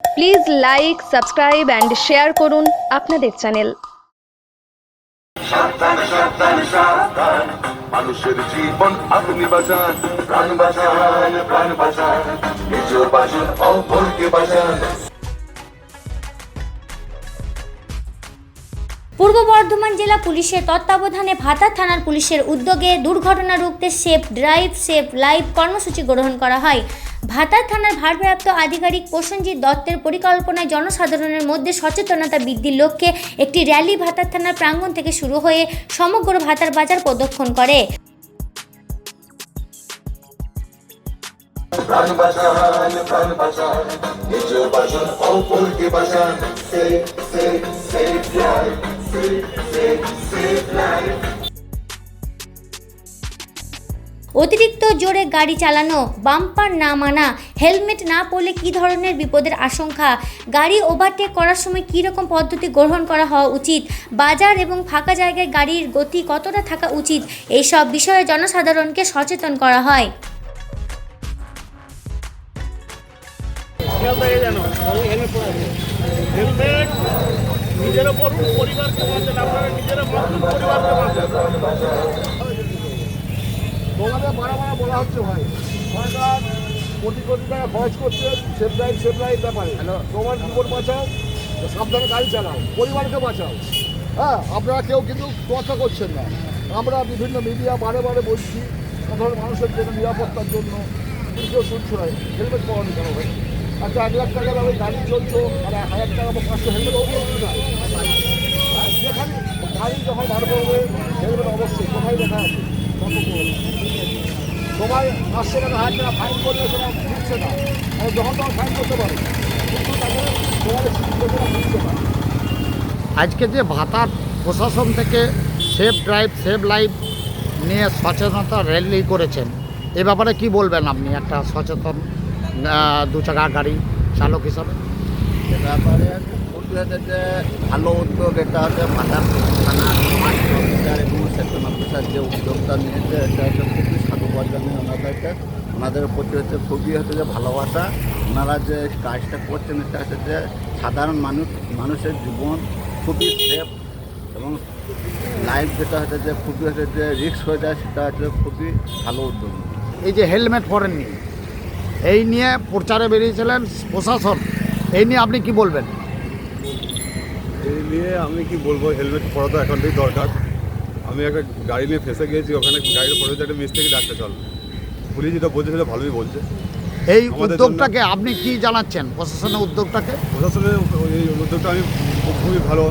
Please like subscribe and share করুন আপনাদের channel মানুষের জীবন আপনি প্রাণ প্রাণ নিজ অপরকে পূর্ব বর্ধমান জেলা পুলিশের তত্ত্বাবধানে ভাতার থানার পুলিশের উদ্যোগে দুর্ঘটনা রুখতে সেফ ড্রাইভ, সেফ লাইভ কর্মসূচি গ্রহণ করা হয়। ভাতার থানার ভারপ্রাপ্ত আধিকারিক প্রসেনজিৎ দত্তের পরিকল্পনায় জনসাধারণের মধ্যে সচেতনতা বৃদ্ধির লক্ষ্যে একটি র্যালি ভাতার থানার প্রাঙ্গণ থেকে শুরু হয়ে সমগ্র ভাতার বাজার প্রদক্ষণ করে। অতিরিক্ত জোরে গাড়ি চালানো বাম্পার না মানা হেলমেট না পরলে কী ধরনের বিপদের আশঙ্কা? গাড়ি ওভারটেক করার সময় কী রকম পদ্ধতি গ্রহণ করা হওয়া উচিত? বাজার এবং ফাঁকা জায়গায় গাড়ির গতি কতটা থাকা উচিত? এইসব বিষয়ে জনসাধারণকে সচেতন করা হয়। হেলমেট নিজেরও পড়ুন পরিবারকে বাঁচান আপনারা নিজেরা বাঁচুন পরিবারকে বাঁচান। তোমাদের বারা বারা বলা হচ্ছে ভাই। সরকার কোটি কোটি টাকা খরচ করছে সেফ ড্রাইভ সেফ ড্রাইভ ব্যাপারে তোমার জীবন বাঁচাও সাবধানে গাড়ি চালাও পরিবারকে বাঁচাও। হ্যাঁ আপনারা কেউ কিন্তু তোয়াক্কা করছেন না। আমরা বিভিন্ন মিডিয়া বারে বারে বলছি সাধারণ মানুষের জন্য নিরাপত্তার জন্য কিন্তু কেউ শুনছে না হেলমেট পরানো কেন ভাই আচ্ছা এক লাখ টাকা দামে গাড়ি চলছো, আর এক হাজার টাকা বা পাঁচশো হেলমেট অবশ্যই না। গাড়ি যখন বার করবে হেলমেট অবশ্যই, কোথায় লেখা আছে? সবাই পাঁচশো টাকা, হাজার টাকা ফাইন করলে সেটা দিচ্ছে না। যখন তখন ফাইন করতে পারে। কিন্তু দিচ্ছে না আজকে যে ভাতার প্রশাসন থেকে সেফ ড্রাইভ সেভ লাইফ নিয়ে সচেতনতা র্যালি করেছেন, এ ব্যাপারে কি বলবেন আপনি? একটা সচেতন দু চাকা গাড়ি চালক হিসাবে। ব্যাপারে ভালো উদ্যোগ এটা হচ্ছে ভাটার থানা সমাজ অফিসার এবং সেকশন অফিসার যে উদ্যোগটা নিয়েছে এটা হচ্ছে খুবই সাধুবাদ ওনাদেরকে। ওনাদের প্রতি হচ্ছে খুবই হচ্ছে যে ভালোবাসা। ওনারা যে কাজটা করছেন এটা হচ্ছে যে সাধারণ মানুষ মানুষের জীবন খুবই সেফ এবং লাইফ যেটা হচ্ছে যে খুবই হচ্ছে যে রিস্ক হয়ে যায় সেটা হচ্ছে খুবই ভালো উদ্যোগ। এই যে হেলমেট পরেননি? এই নিয়ে প্রচারে বেরিয়েছিলেন প্রশাসন। এই নিয়ে আপনি কি বলবেন? এই নিয়ে আমি কি বলব হেলমেট পরা তো এখন দরকার। আমি একটা গাড়ি নিয়ে ফেসে গিয়েছি ওখানে গাড়ির পরে একটা মিস্ত্রি ডাকতে চল। পুলিশ যেটা বলছে সেটা ভালোই বলছে। এই উদ্যোগটাকে আপনি কি জানাচ্ছেন প্রশাসনের উদ্যোগটাকে? প্রশাসনের এই উদ্যোগটা আমি খুবই ভালো।